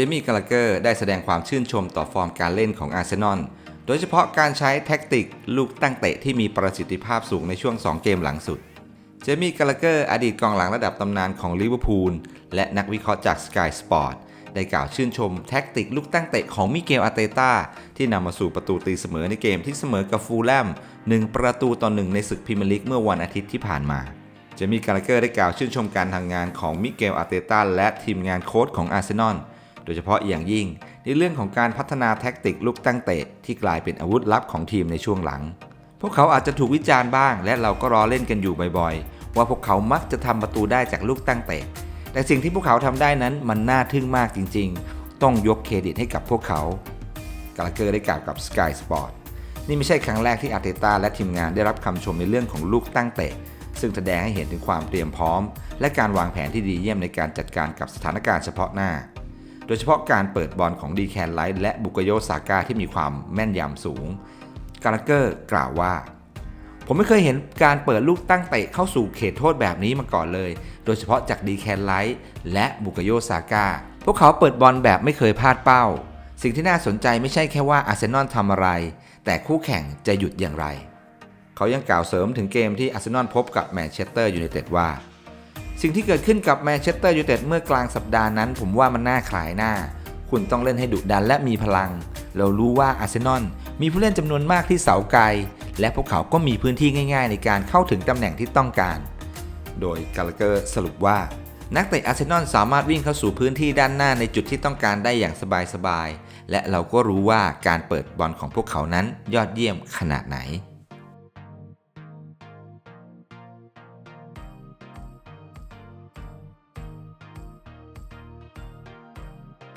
จมี่กาลเกอร์ได้แสดงความชื่นชมต่อฟอร์มการเล่นของอาร์เซนอล โดยเฉพาะการใช้แท็กติกลูกตั้งเตะที่มีประสิทธิภาพสูงในช่วง 2 เกมหลังสุด เจมี่กาลเกอร์อดีตกองหลังระดับตำนานของลิเวอร์พูลและนักวิเคราะห์จาก Sky Sport ได้กล่าวชื่นชมแท็กติกลูกตั้งเตะของมิเกลอาเตตาที่นำมาสู่ประตูตีเสมอในเกมที่เสมอกับฟูลแลม1 ประตูต่อหนึ่งในศึกพรีเมียร์ลีกเมื่อวันอาทิตย์ที่ผ่านมาเจมี่กาลเกอร์ได้กล่าวชื่นชมการทำงานของมิเกลอาเตตาและทีมงานโค้ชของอาร์เซนอล ดยเฉพาะอย่างยิ่ง ในเรื่องของการพัฒนาแท็กติกลูกตั้งเตะที่กลายเป็นอาวุธลับของทีมในช่วงหลัง พวกเขาอาจจะถูกวิจารณ์บ้าง และเราก็รอเล่นกันอยู่บ่อยๆ ว่าพวกเขามักจะทำประตูได้จากลูกตั้งเตะ แต่สิ่งที่พวกเขาทำได้นั้นมันน่าทึ่งมากจริง ๆ ต้องยกเครดิตให้กับพวกเขากาลเกอร์ได้กล่าวกับ Sky Sport นี่ไม่ใช่ครั้งแรกที่อาร์เตต้าและทีมงานได้รับคำชมในเรื่องของลูกตั้งเตะ ซึ่งแสดงให้เห็นถึงความเตรียมพร้อม และการวางแผนที่ดีเยี่ยมในการจัดการกับสถานการณ์เฉพาะหน้า โดยเฉพาะการเปิดบอลของดีแคนไลท์และบุกโยซาก้าที่มีความแม่นยำสูง กาลเกอร์กล่าวว่า ผมไม่เคยเห็นการเปิดลูกตั้งเตะเข้าสู่เขตโทษแบบนี้มาก่อนเลย โดยเฉพาะจากดีแคนไลท์และบุกโยซาก้าพวกเขาเปิดบอลแบบไม่เคยพลาดเป้า สิ่งที่น่าสนใจไม่ใช่แค่ว่าอาร์เซนอลทำอะไร แต่คู่แข่งจะหยุดอย่างไร เขายังกล่าวเสริมถึงเกมที่อาร์เซนอลพบกับแมนเชสเตอร์ยูไนเต็ดว่า สิ่งที่เกิดขึ้นกับแมนเชสเตอร์ยูไนเต็ดเมื่อกลางสัปดาห์นั้น ผมว่ามันน่าขายหน้า คุณต้องเล่นให้ดุดันและมีพลัง เรารู้ว่าอาร์เซนอลมีผู้เล่นจำนวนมากที่เสาไกล และพวกเขาก็มีพื้นที่ง่าย ๆ ในการเข้าถึงตำแหน่งที่ต้องการ โดยกาลเกอร์สรุปว่า นักเตะอาร์เซนอลสามารถวิ่งเข้าสู่พื้นที่ด้านหน้าในจุดที่ต้องการได้อย่างสบายๆและเราก็รู้ว่าการเปิดบอลของพวกเขานั้นยอดเยี่ยมขนาดไหน